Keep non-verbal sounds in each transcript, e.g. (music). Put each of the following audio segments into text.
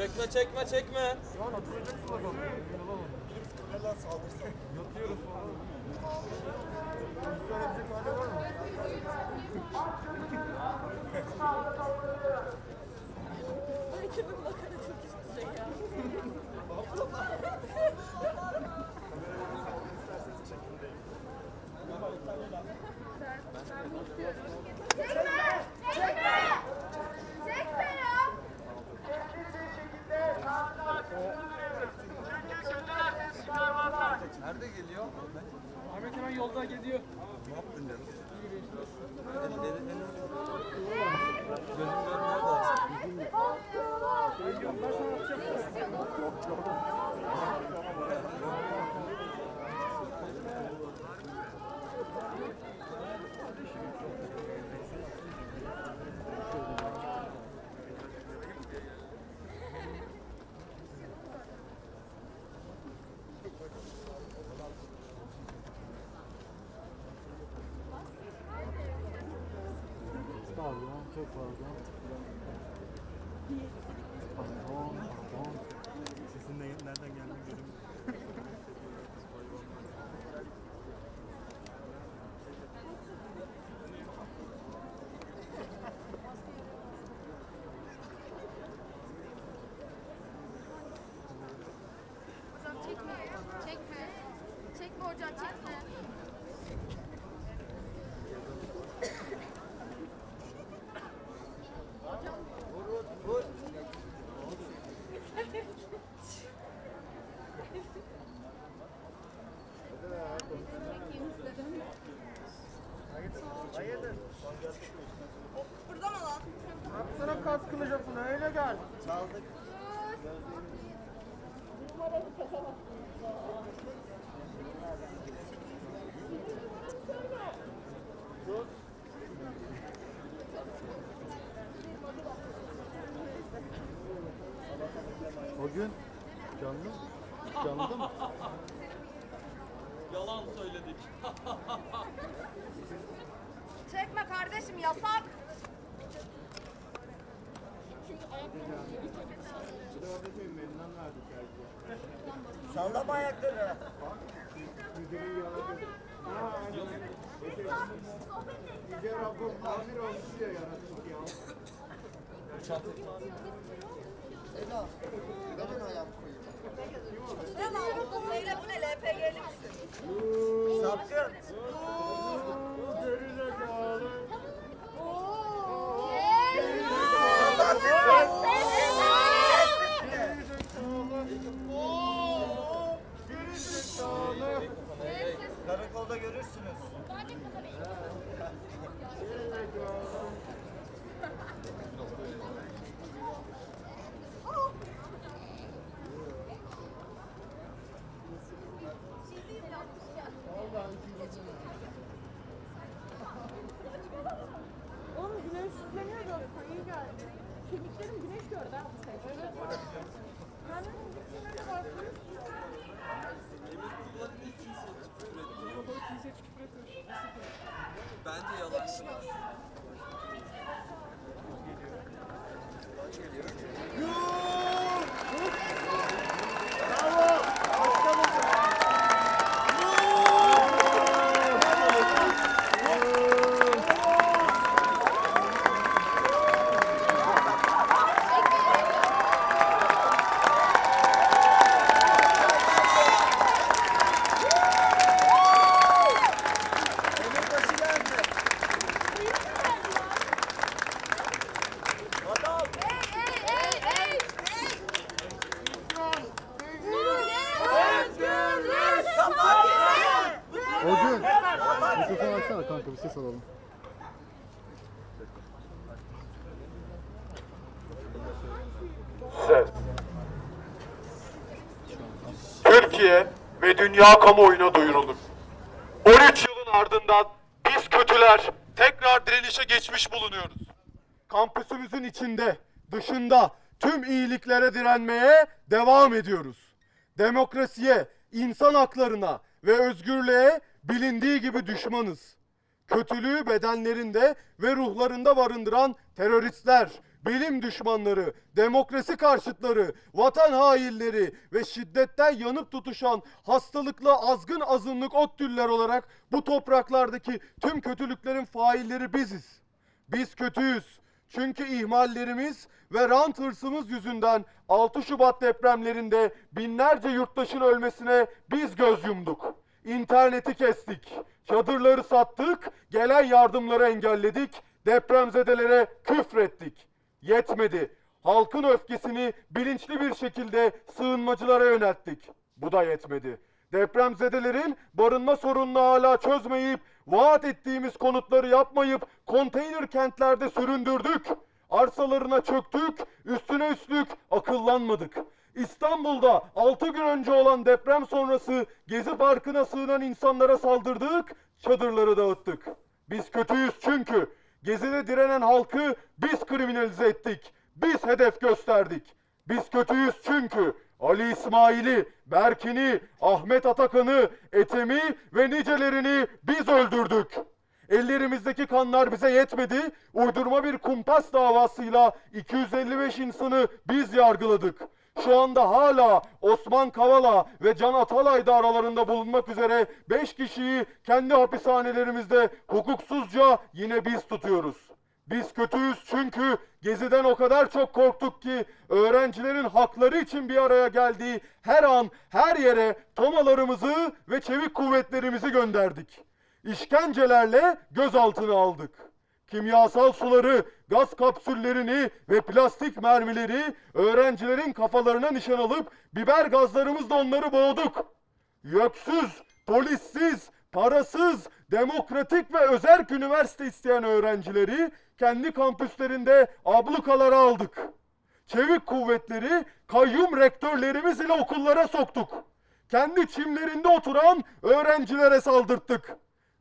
Çekme çekme çekme. Şu an oturacaksın bakalım. Lan saldırsan. Yatıyoruz falan. Biz söyleyebilecek hali var mı? Kimin makara çok üst düzey ya. Çekme! Çekme! Çekme ya! Nerede geliyor? Ahmet hemen yolda gidiyor. Ne yaptın canım? Gözüm görmüyor da. Pardon, çok pardon. Pardon, pardon. Sesin ne, nereden geldiğini göremiyorum. Hocam çekme. Çekme. Çekme hocam çekme. Burada mı lan? Sana kas kılacaksın öyle gel. Çaldık. O gün canlı Canlı mı? Yalan söyledik. (laughs) Çekme kardeşim yasak. Sallama ayakları. Yüce Rabbim amir olmuş diye yarattık ya. Ela, neden ayağım koyayım? Ne söyle bu ne LPG'li misin? Sapkın. Bence yalan. Emekbaşı Türkiye ve dünya kamuoyuna duyurulur. 13 yılın ardından biz kötüler tekrar direnişe geçmiş bulunuyoruz. Kampüsümüzün içinde, dışında tüm iyiliklere direnmeye devam ediyoruz. Demokrasiye, insan haklarına ve özgürlüğe bilindiği gibi düşmanız. Kötülüğü bedenlerinde ve ruhlarında barındıran teröristler, bilim düşmanları, demokrasi karşıtları, vatan hainleri ve şiddetten yanıp tutuşan hastalıklı azgın azınlık ODTÜ'lüler olarak bu topraklardaki tüm kötülüklerin failleri biziz. Biz kötüyüz. Çünkü ihmallerimiz ve rant hırsımız yüzünden 6 Şubat depremlerinde binlerce yurttaşın ölmesine biz göz yumduk. İnterneti kestik. Çadırları sattık, gelen yardımları engelledik, depremzedelere küfrettik. Yetmedi. Halkın öfkesini bilinçli bir şekilde sığınmacılara yönelttik. Bu da yetmedi. Depremzedelerin barınma sorununu hala çözmeyip, vaat ettiğimiz konutları yapmayıp konteyner kentlerde süründürdük. Arsalarına çöktük, üstüne üstlük akıllanmadık. İstanbul'da 6 gün önce olan deprem sonrası Gezi Parkı'na sığınan insanlara saldırdık, çadırları dağıttık. Biz kötüyüz çünkü Gezi'de direnen halkı biz kriminalize ettik. Biz hedef gösterdik. Biz kötüyüz çünkü Ali İsmail'i, Berkin'i, Ahmet Atakan'ı, Etemi ve nicelerini biz öldürdük. Ellerimizdeki kanlar bize yetmedi. Uydurma bir kumpas davasıyla 255 insanı biz yargıladık. Şu anda hala Osman Kavala ve Can Atalay da aralarında bulunmak üzere 5 kişiyi kendi hapishanelerimizde hukuksuzca yine biz tutuyoruz. Biz kötüyüz çünkü Gezi'den o kadar çok korktuk ki öğrencilerin hakları için bir araya geldiği her an her yere tomalarımızı ve çevik kuvvetlerimizi gönderdik. İşkencelerle gözaltına aldık. Kimyasal suları, gaz kapsüllerini ve plastik mermileri öğrencilerin kafalarına nişan alıp biber gazlarımızla onları boğduk. Yöksüz, polissiz, parasız, demokratik ve özerk üniversite isteyen öğrencileri kendi kampüslerinde ablukalara aldık. Çevik kuvvetleri kayyum rektörlerimiz ile okullara soktuk. Kendi çimlerinde oturan öğrencilere saldırttık.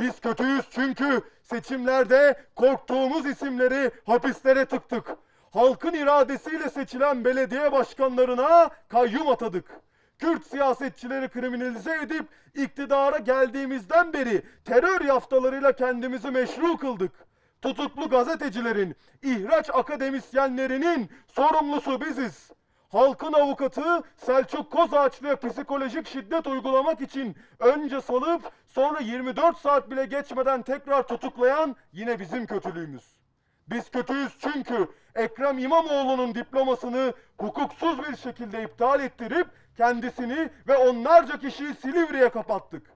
Biz kötüyüz çünkü seçimlerde korktuğumuz isimleri hapislere tıktık. Halkın iradesiyle seçilen belediye başkanlarına kayyum atadık. Kürt siyasetçileri kriminalize edip iktidara geldiğimizden beri terör yaftalarıyla kendimizi meşru kıldık. Tutuklu gazetecilerin, ihraç akademisyenlerinin sorumlusu biziz. Halkın avukatı Selçuk Kozağaçlı'ya psikolojik şiddet uygulamak için önce salıp sonra 24 saat bile geçmeden tekrar tutuklayan yine bizim kötülüğümüz. Biz kötüyüz çünkü Ekrem İmamoğlu'nun diplomasını hukuksuz bir şekilde iptal ettirip kendisini ve onlarca kişiyi Silivri'ye kapattık.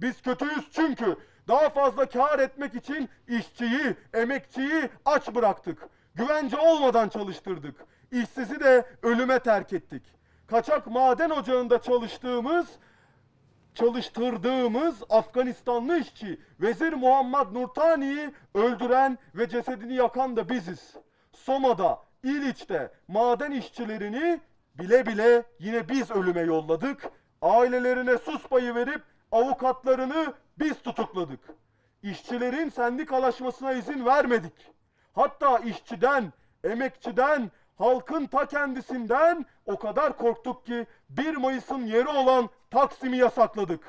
Biz kötüyüz çünkü daha fazla kar etmek için işçiyi, emekçiyi aç bıraktık. Güvence olmadan çalıştırdık. İşsizi de ölüme terk ettik. Kaçak maden ocağında çalıştığımız çalıştırdığımız Afganistanlı işçi Vezir Muhammed Nurtani'yi öldüren ve cesedini yakan da biziz. Soma'da, İliç'te maden işçilerini bile bile yine biz ölüme yolladık. Ailelerine sus payı verip avukatlarını biz tutukladık. İşçilerin sendikalaşmasına izin vermedik. Hatta işçiden, emekçiden, halkın ta kendisinden o kadar korktuk ki 1 Mayıs'ın yeri olan Taksim'i yasakladık.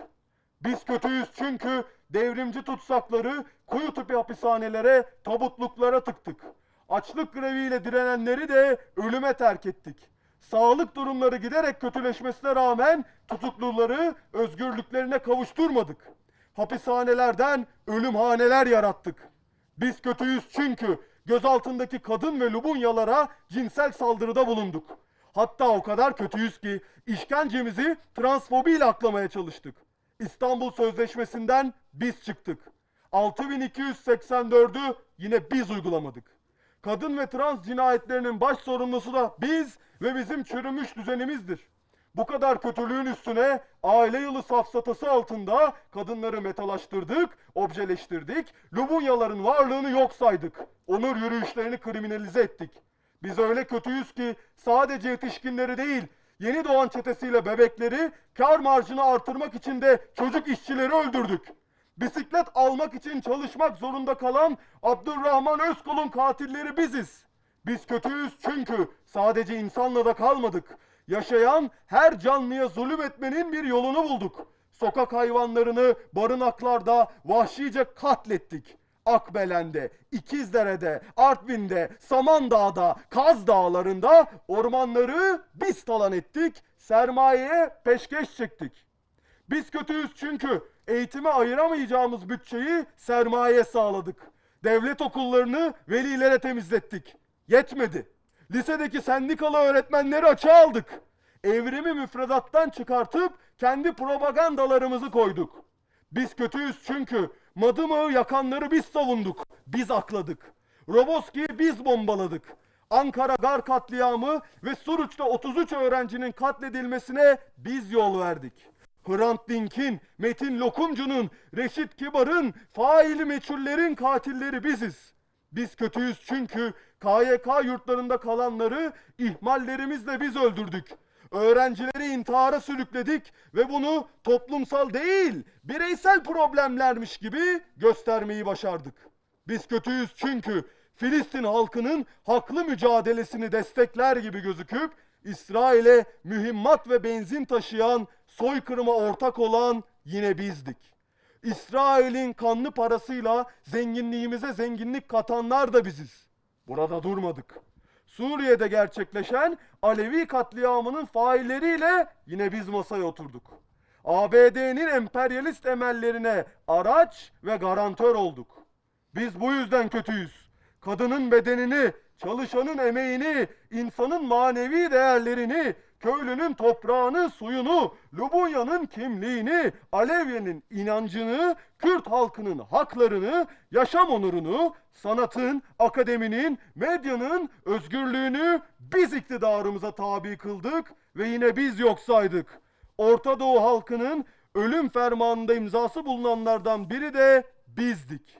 Biz kötüyüz çünkü devrimci tutsakları kuyu tipi hapishanelere, tabutluklara tıktık. Açlık greviyle direnenleri de ölüme terk ettik. Sağlık durumları giderek kötüleşmesine rağmen tutukluları özgürlüklerine kavuşturmadık. Hapishanelerden ölümhaneler yarattık. Biz kötüyüz çünkü gözaltındaki kadın ve Lubunyalara cinsel saldırıda bulunduk. Hatta o kadar kötüyüz ki işkencemizi transfobiyle aklamaya çalıştık. İstanbul Sözleşmesi'nden biz çıktık. 6284'ü yine biz uygulamadık. Kadın ve trans cinayetlerinin baş sorumlusu da biz ve bizim çürümüş düzenimizdir. Bu kadar kötülüğün üstüne aile yılı safsatası altında kadınları metalaştırdık, objeleştirdik, Lubunyaların varlığını yok saydık. Onur yürüyüşlerini kriminalize ettik. Biz öyle kötüyüz ki sadece yetişkinleri değil, yeni doğan çetesiyle bebekleri kar marjını artırmak için de çocuk işçileri öldürdük. Bisiklet almak için çalışmak zorunda kalan Abdurrahman Özkul'un katilleri biziz. Biz kötüyüz çünkü sadece insanla da kalmadık. Yaşayan her canlıya zulüm etmenin bir yolunu bulduk. Sokak hayvanlarını barınaklarda vahşice katlettik. Akbelen'de, İkizdere'de, Artvin'de, Samandağ'da, Kaz Dağları'nda ormanları biz talan ettik, sermayeye peşkeş çektik. Biz kötüyüz çünkü eğitime ayıramayacağımız bütçeyi sermaye sağladık. Devlet okullarını velilere temizlettik. Yetmedi. Lisedeki sendikalı öğretmenleri açığa aldık. Evrimi müfredattan çıkartıp kendi propagandalarımızı koyduk. Biz kötüyüz çünkü Madımağı yakanları biz savunduk. Biz akladık. Roboski'yi biz bombaladık. Ankara Gar katliamı ve Suruç'ta 33 öğrencinin katledilmesine biz yol verdik. Hrant Dink'in, Metin Lokumcu'nun, Reşit Kibar'ın, faili meçhullerin katilleri biziz. Biz kötüyüz çünkü KYK yurtlarında kalanları ihmallerimizle biz öldürdük. Öğrencileri intihara sürükledik ve bunu toplumsal değil, bireysel problemlermiş gibi göstermeyi başardık. Biz kötüyüz çünkü Filistin halkının haklı mücadelesini destekler gibi gözüküp İsrail'e mühimmat ve benzin taşıyan, soykırıma ortak olan yine bizdik. İsrail'in kanlı parasıyla zenginliğimize zenginlik katanlar da biziz. Burada durmadık. Suriye'de gerçekleşen Alevi katliamının failleriyle yine biz masaya oturduk. ABD'nin emperyalist emellerine araç ve garantör olduk. Biz bu yüzden kötüyüz. Kadının bedenini, çalışanın emeğini, insanın manevi değerlerini, köylünün toprağını, suyunu, Lubunya'nın kimliğini, Alevye'nin inancını, Kürt halkının haklarını, yaşam onurunu, sanatın, akademinin, medyanın özgürlüğünü biz iktidarımıza tabi kıldık ve yine biz yok saydık. Orta Doğu halkının ölüm fermanında imzası bulunanlardan biri de bizdik.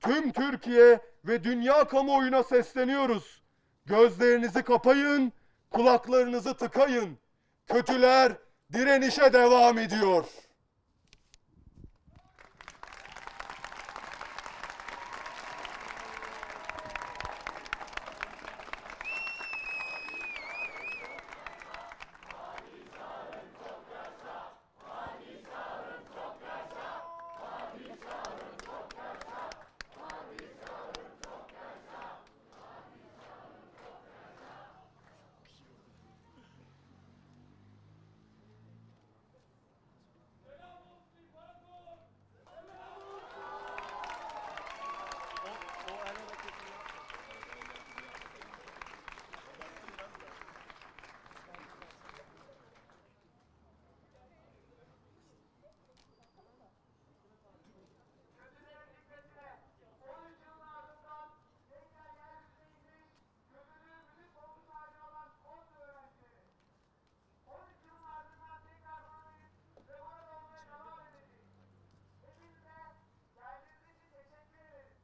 Tüm Türkiye ve dünya kamuoyuna sesleniyoruz. Gözlerinizi kapayın, kulaklarınızı tıkayın. Kötüler direnişe devam ediyor.